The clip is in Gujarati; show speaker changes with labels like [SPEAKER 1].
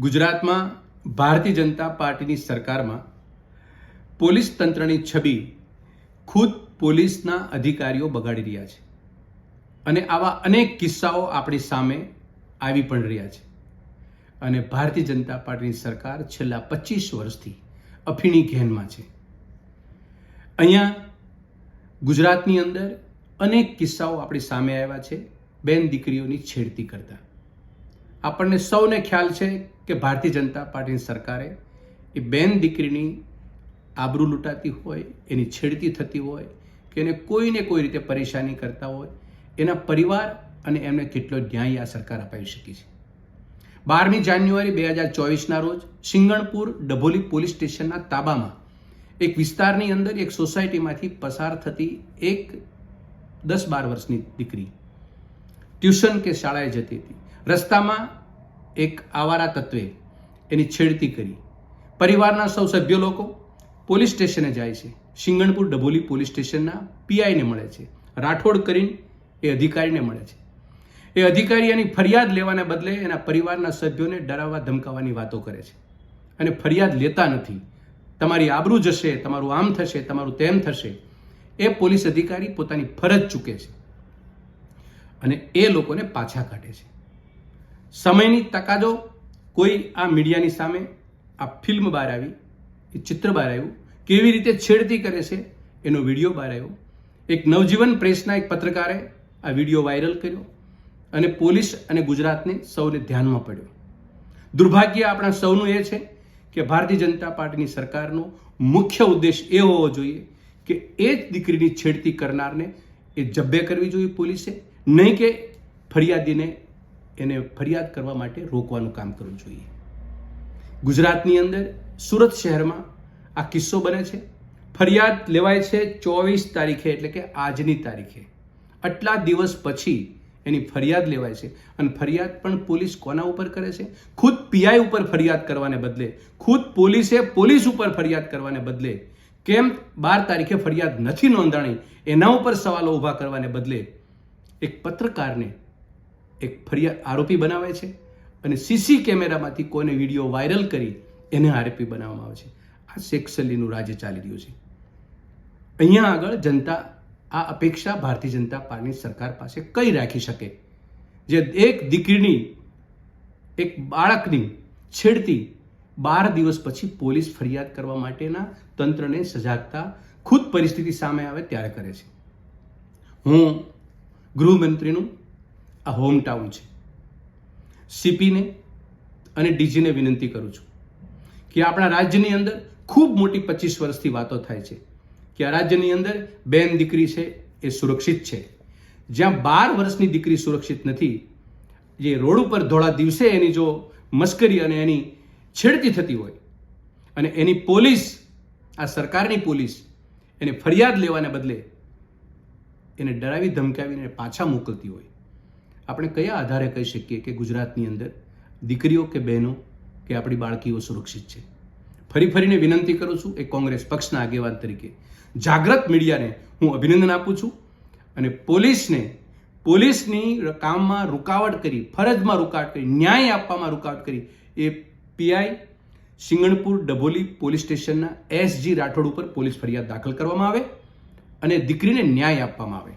[SPEAKER 1] ગુજરાતમાં ભારતીય જનતા પાર્ટીની સરકારમાં પોલીસ તંત્રની છબી ખુદ પોલીસના અધિકારીઓ બગાડી રહ્યા છે. અને આવા અનેક કિસ્સાઓ આપણી સામે આવી પણ રહ્યા છે. અને ભારતીય જનતા પાર્ટીની સરકાર છેલ્લા પચીસ વર્ષથી અફીણી ઘેનમાં છે. અહીંયા ગુજરાતની અંદર અનેક કિસ્સાઓ આપણી સામે આવ્યા છે. બેન દીકરીઓની છેડતી કરતા. આપણને સૌને ખ્યાલ છે કે ભારતીય જનતા પાર્ટીની સરકારે એ બેન દીકરીની આબરૂ લૂંટાતી હોય, એની છેડતી થતી હોય કે એને કોઈને કોઈ રીતે પરેશાની કરતા હોય, એના પરિવાર અને એમને કેટલો ન્યાય આ સરકાર અપાવી શકી છે. બારમી જાન્યુઆરી બે હજાર ચોવીસના રોજ સિંગણપુર ડભોલી પોલીસ સ્ટેશનના તાબામાં એક વિસ્તારની અંદર એક સોસાયટીમાંથી પસાર થતી એક દસ બાર વર્ષની દીકરી ટ્યુશન કે શાળાએ જતી હતી. રસ્તામાં એક આવારા તત્વે એની છેડતી કરી. પરિવારના સૌ સભ્ય લોકો પોલીસ સ્ટેશને જાય છે. સિંગણપુર ડભોલી પોલીસ સ્ટેશનના પીઆઈને મળે છે. રાઠોડ કરીને એ અધિકારીને મળે છે. એ અધિકારી એની ફરિયાદ લેવાને બદલે એના પરિવારના સભ્યોને ડરાવવા ધમકાવવાની વાતો કરે છે. અને ફરિયાદ લેતા નથી. તમારી આબરૂ જશે, તમારું આમ થશે, તમારું તેમ થશે. એ પોલીસ અધિકારી પોતાની ફરજ ચૂકે છે. અને એ લોકોને પાછા કાઢે છે. સમયની તકાદો કોઈ આ મીડિયાની સામે આ ફિલ્મ બહાર આવી, એ ચિત્ર બહાર આવ્યું, કેવી રીતે છેડતી કરે છે એનો વીડિયો બહાર આવ્યો. એક નવજીવન પ્રેસના એક પત્રકારે આ વીડિયો વાયરલ કર્યો અને પોલીસ અને ગુજરાતને સૌને ધ્યાનમાં પડ્યો. દુર્ભાગ્ય આપણા સૌનું એ છે કે ભારતીય જનતા પાર્ટીની સરકારનો મુખ્ય ઉદ્દેશ એ હોવો જોઈએ કે એ જ દીકરીની છેડતી કરનારને એ જબ્બે કરવી જોઈએ પોલીસે, નહીં કે ફરિયાદીને એને ફરિયાદ કરવા માટે રોકવાનું કામ કરવું જોઈએ. ગુજરાતની અંદર સુરત શહેરમાં આ કિસ્સો બને છે. ફરિયાદ લેવાય છે ચોવીસ તારીખે એટલે કે આજની તારીખે. આટલા દિવસ પછી એની ફરિયાદ લેવાય છે અને ફરિયાદ પણ પોલીસ કોના ઉપર કરે છે? ખુદ પીઆઈ ઉપર ફરિયાદ કરવાને બદલે, ખુદ પોલીસે પોલીસ ઉપર ફરિયાદ કરવાને બદલે, કેમ બાર તારીખે ફરિયાદ નથી નોંધાણી, એના ઉપર સવાલો ઊભા કરવાને બદલે, એક પત્રકારને એક ફરિયાદ આરોપી બનાવે છે અને સીસી કેમેરામાંથી કોઈને વીડિયો વાયરલ કરી એને આરોપી બનાવવામાં આવે છે. આ સેક્સલીનું રાજ્ય ચાલી રહ્યું છે. અહીંયા આગળ જનતા આ અપેક્ષા ભારતીય જનતા પાર્ટીની સરકાર પાસે કઈ રાખી શકે? જે એક દીકરીની, એક બાળકની છેડતી બાર દિવસ પછી પોલીસ ફરિયાદ કરવા માટેના તંત્રને સજાગતા ખુદ પરિસ્થિતિ સામે આવે ત્યારે કરે છે. હું ગૃહમંત્રીનું આ હોમટાઉન છે. સીપીને અને ડીજીને વિનંતી કરું છું કે આપણા રાજ્યની અંદર ખૂબ મોટી પચીસ વર્ષથી વાતો થાય છે કે આ રાજ્યની અંદર બેન દીકરી છે એ સુરક્ષિત છે. જ્યાં બાર વર્ષની દીકરી સુરક્ષિત નથી, જે રોડ ઉપર ધોળા દિવસે એની જો મશ્કરી અને એની છેડતી થતી હોય અને એની પોલીસ, આ સરકારની પોલીસ એને ફરિયાદ લેવાને બદલે એને ડરાવી ધમકાવીને પાછા મોકલતી હોય. આપણે કયા આધારે કહી શકીએ કે ગુજરાતની અંદર દીકરીઓ કે બહેનો કે આપણી બાળકીઓ સુરક્ષિત છે? ફરી ફરીને વિનંતી કરું છું એ કોંગ્રેસ પક્ષના આગેવાન તરીકે જાગ્રત મીડિયાને હું અભિનંદન આપું છું અને પોલીસને, પોલીસની કામમાં રૂકાવટ કરી, ફરજમાં રૂકાવટ કરી, ન્યાય આપવામાં રૂકાવટ કરી એ પીઆઈ સિંગણપુર ડભોલી પોલીસ સ્ટેશનના એસજી રાઠોડ ઉપર પોલીસ ફરિયાદ દાખલ કરવામાં આવે અને દીકરીને ન્યાય આપવામાં આવે.